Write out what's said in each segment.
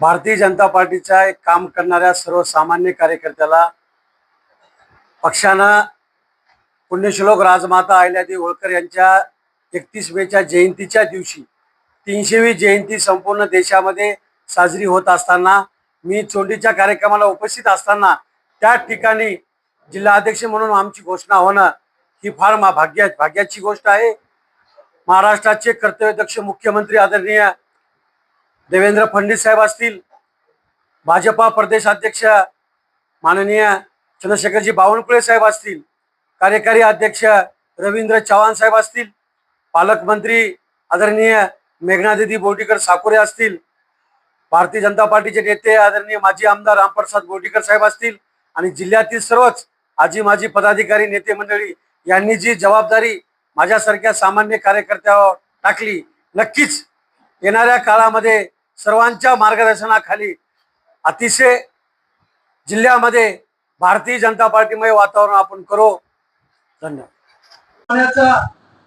भारतीय जनता पार्टीच्या एक काम करणाऱ्या सर्वसामान्य कार्यकर्त्याला पक्षानं पुण्यश्लोक राजमाता अहिल्यादेवी होळकर यांच्या एकतीस मेच्या जयंतीच्या दिवशी तीनशेवी जयंती संपूर्ण देशामध्ये साजरी होत असताना मी चोंडीच्या कार्यक्रमाला उपस्थित असताना त्या ठिकाणी जिल्हाध्यक्ष म्हणून आमची घोषणा होणं ही फार मा भाग्या भाग्याची गोष्ट आहे. महाराष्ट्राचे कर्तव्यदक्ष मुख्यमंत्री आदरणीय देवेंद्र फडणवीस साहेब असतील भाजपा प्रदेश अध्यक्ष माननीय चंद्रशेखरजी बावनकुळे साहेब असतील कार्यकारी अध्यक्ष रवींद्र चव्हाण साहेब असतील पालकमंत्री आदरणीय मेघनादिदी बोर्डीकर साकुरे असतील भारतीय जनता पार्टीचे नेते आदरणीय माजी आमदार रामप्रसाद बोर्डीकर साहेब असतील आणि जिल्ह्यातील सर्वच आजी माजी पदाधिकारी नेते मंडळी यांनी जी जबाबदारी माझ्यासारख्या सामान्य कार्यकर्त्यावर टाकली नक्कीच येणाऱ्या काळामध्ये सर्वांच्या मार्गदर्शनाखाली अतिशय जिल्ह्यामध्ये भारतीय जनता पार्टीमय वातावरण आपण करू. धन्यवाद.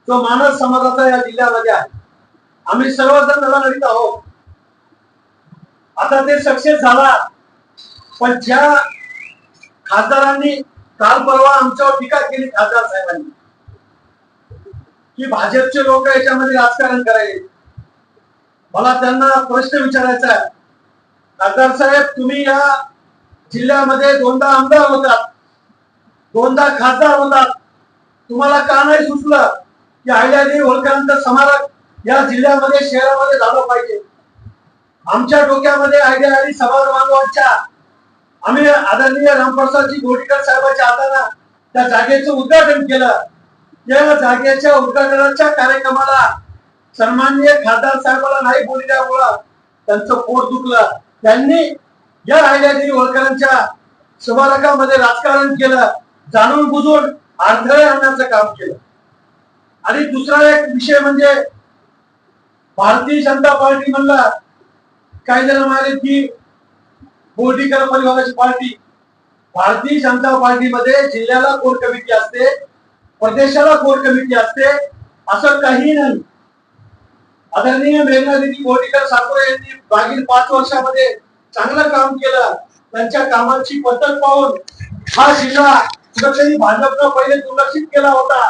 जो मानस समाजाचा या जिल्ह्यामध्ये आहे आम्ही सर्वजण त्याला लढित आहोत. आता ते सक्सेस झाला पण ज्या खासदारांनी काल परवा आमच्यावर टीका केली खासदार साहेबांनी की भाजपचे लोक याच्यामध्ये राजकारण करायचे. मला त्यांना प्रश्न विचारायचा आहे. खासदार साहेब तुम्ही या जिल्ह्यामध्ये दोनदा आमदार होतात. दोनदा खासदार होतात. तुम्हाला का नाही सुचलं की आयल्यादेवी होळकरांचं स्मारक या जिल्ह्यामध्ये शहरामध्ये झालं पाहिजे? आमच्या डोक्यामध्ये आयडिया आली समाज बांधवांच्या. आम्ही आदरणीय रामप्रसादजी गोडीकर साहेबांच्या हातानं त्या जागेचं उद्घाटन केलं. या जागेच्या उद्घाटनाच्या कार्यक्रमाला सन्माननीय खासदार साहेबाला नाही बोलल्यामुळं त्यांचं पोट दुखलं. त्यांनी या अहिल्यादेवी होळकरांच्या स्मारकामध्ये राजकारण केलं जाणून बुजून अडथळे आणण्याचं काम केलं. आणि दुसरा एक विषय म्हणजे भारतीय जनता पार्टी म्हणला काही जण म्हणाले की बोर्डीकर परिवाराची पार्टी. भारतीय जनता पार्टीमध्ये जिल्ह्याला कोर कमिटी असते प्रदेशाला कोर कमिटी असते असं काही नाही. आदरणीय मेघनादिनी बोर्डीकर साकोरे यांनी मागील पाच वर्षामध्ये चांगलं काम केलं त्यांच्या कामाची पद्धत पाहून हा जिल्हा कुठेतरी भाजपनं पहिले दुर्लक्षित केला होता.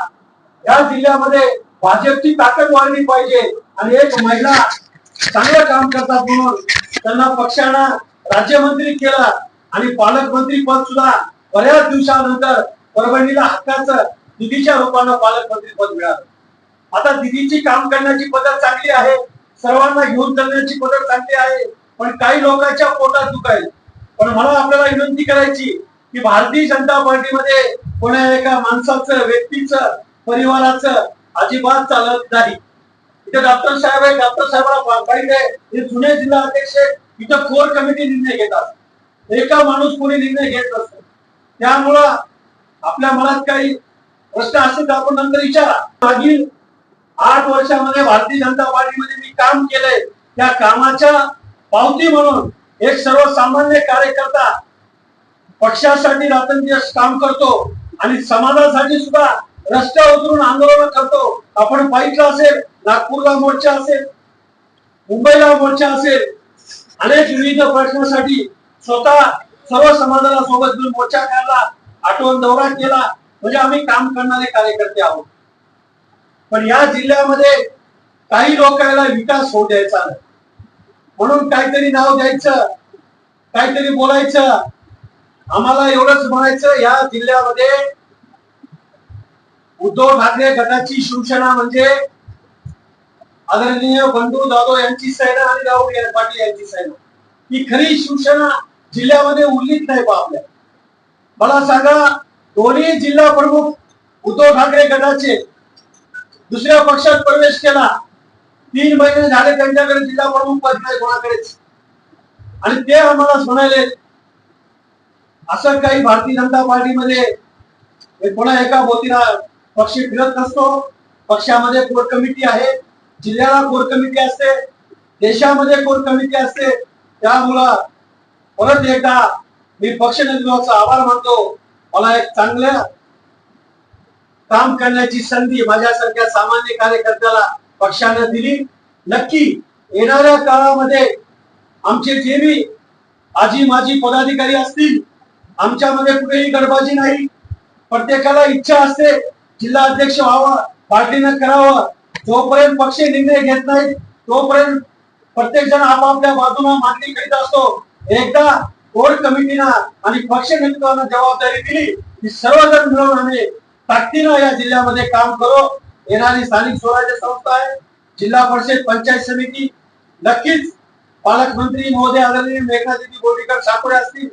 या जिल्ह्यामध्ये भाजपची ताकद वाढली पाहिजे आणि एक महिला चांगलं काम करतात म्हणून त्यांना पक्षानं राज्यमंत्री केलं आणि पालकमंत्री पद सुद्धा बऱ्याच दिवसानंतर परभणीला हक्काचं निधीच्या रूपानं पालकमंत्री पद मिळालं. आता दिदीची काम करण्याची पद्धत चांगली आहे. सर्वांना घेऊन करण्याची पद्धत चांगली आहे. पण काही लोकांच्या पोटात दुखायला पण मला आपल्याला विनंती करायची की भारतीय जनता पार्टीमध्ये कोणा एका माणसाचं व्यक्तीचं परिवाराचं अजिबात चालत नाही. इथे डॉक्टर साहेब आहे डॉक्टर साहेबांना पाहिजे. हे जुने जिल्हा अध्यक्ष इथं कोर कमिटी निर्णय घेतात. एका माणूस कोणी निर्णय घेत नसतो. त्यामुळं आपल्या मनात काही प्रश्न असेल तर आपण नंतर विचारा. मागील आठ वर्षामध्ये भारतीय जनता पार्टीमध्ये मी काम केलंय. त्या कामाच्या पावती म्हणून एक सर्वसामान्य कार्यकर्ता पक्षासाठी रात्रंदिवस काम करतो आणि समाजासाठी सुद्धा रस्त्या उतरून आंदोलन करतो. आपण पाहिलं असेल नागपूरला मोर्चा असेल मुंबईला मोर्चा असेल अनेक विविध प्रश्नासाठी स्वतः सर्व समाजाला सोबत घेऊन मोर्चा काढला आठवण दौरा केला. म्हणजे आम्ही काम करणारे कार्यकर्ते आहोत. पण या जिल्ह्यामध्ये काही लोकांना विकास होऊ द्यायचा नाही. म्हणून काहीतरी नाव द्यायचं काहीतरी बोलायचं. आम्हाला एवढंच म्हणायचं या जिल्ह्यामध्ये उद्धव ठाकरे गटाची शिवसेना म्हणजे आदरणीय बंडू जाधव यांची सेना आणि राहुल पाटील यांची सेना. ही खरी शिवसेना जिल्ह्यामध्ये उरलीच नाही बा आपल्या. मला सांगा दोन्ही जिल्हा प्रमुख उद्धव ठाकरे गटाचे दुसऱ्या पक्षात प्रवेश केला. तीन महिने झाले त्यांच्याकडे जिल्हा प्रमुख पद नाही कोणाकडेच. आणि ते आम्हाला म्हणाले असं काही भारतीय जनता पार्टीमध्ये कोणा एका बोतीला पक्ष फिरत नसतो. पक्षामध्ये कोर कमिटी आहे. जिल्ह्याला कोर कमिटी असते. देशामध्ये कोर कमिटी असते. त्यामुळं परत एकदा मी पक्ष नेतृत्वाचा आभार मानतो. मला एक चांगलं काम करण्याची संधी माझ्यासारख्या सामान्य कार्यकर्त्याला पक्षानं दिली. नक्की येणाऱ्या काळामध्ये आमचे जे बी आजी माजी पदाधिकारी असतील आमच्यामध्ये कुठेही गडबाजी नाही. प्रत्येकाला इच्छा असते जिल्हा अध्यक्ष व्हावा पार्टीनं करावं. जोपर्यंत पक्ष निर्णय घेत नाही तोपर्यंत प्रत्येक जण आपापल्या बाजूला मागणी करीत असतो. एकदा कोर कमिटीनं आणि पक्ष नेतृत्वानं जबाबदारी दिली की सर्वजण मिळून आम्ही ताकदीनं या जिल्ह्यामध्ये काम करो. येणारी स्थानिक स्वराज्य संस्था आहे. जिल्हा परिषद पंचायत समिती. नक्कीच पालकमंत्री महोदय आदरणीय मेघनादिदी बोर्डीकर सापडे असतील.